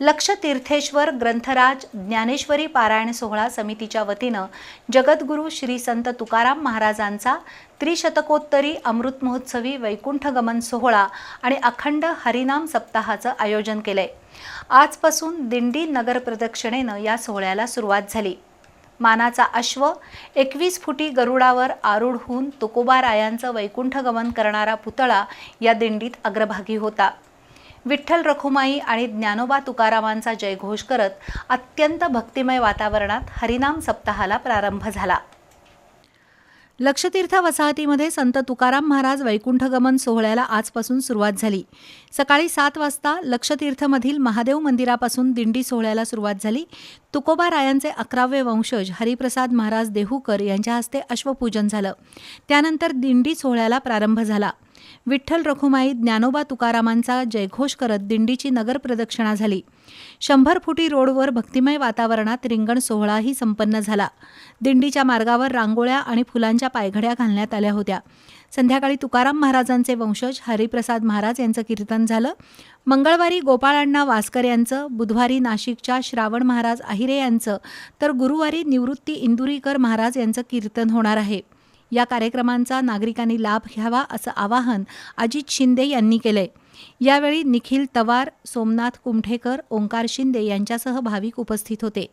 लक्षतीर्थेश्वर ग्रंथराज ज्ञानेश्वरी पारायण सोहळा समितीच्या वतीनं जगद्गुरू श्री संत तुकाराम महाराजांचा त्रिशतकोत्तरी अमृत महोत्सवी वैकुंठ गमन सोहळा आणि अखंड हरिनाम सप्ताहाचं आयोजन केलंय. आजपासून दिंडी नगर प्रदक्षिणेनं या सोहळ्याला सुरुवात झाली. मानाचा अश्व एकवीस फुटी गरुडावर आरूढ होऊन तुकोबारायांचं वैकुंठ गमन करणारा पुतळा या दिंडीत अग्रभागी होता. विठ्ठल रखुमाई आणि ज्ञानोबा तुकारामांचा जयघोष करत अत्यंत भक्तिमय वातावरणात हरिनाम सप्ताहाला प्रारंभ झाला. लक्षतीर्थ वसाहतीमध्ये संत तुकाराम महाराज वैकुंठगमन सोहळ्याला आजपासून सुरुवात झाली. सकाळी सात वाजता लक्षतीर्थमधील महादेव मंदिरापासून दिंडी सोहळ्याला सुरुवात झाली. तुकोबा रायांचे अकरावे वंशज हरिप्रसाद महाराज देहूकर यांच्या हस्ते अश्वपूजन झालं. त्यानंतर दिंडी सोहळ्याला प्रारंभ झाला. विठ्ठल रखुमाई ज्ञानोबा तुकारामांचा जयघोष करत दिंडीची नगर प्रदक्षिणा झाली. शंभर फुटी रोडवर भक्तिमय वातावरणात रिंगण सोहळाही संपन्न झाला. दिंडीच्या मार्गावर रांगोळ्या आणि फुलांच्या पायघड्या घालण्यात आल्या होत्या. संध्याकाळी तुकाराम महाराजांचे वंशज हरिप्रसाद महाराज यांचं कीर्तन झालं. मंगळवारी गोपाळांना वासकर यांचं बुधवारी नाशिकच्या श्रावण महाराज आहिरे यांचं तर गुरुवारी निवृत्ती इंदुरीकर महाराज यांचं कीर्तन होणार आहे. या कार्यक्रमांचा नागरिकांनी लाभ घ्यावा असं आवाहन अजित शिंदे यांनी केलंय. यावेळी निखिल तवार सोमनाथ कुमठेकर ओंकार शिंदे यांच्यासह भाविक उपस्थित होते.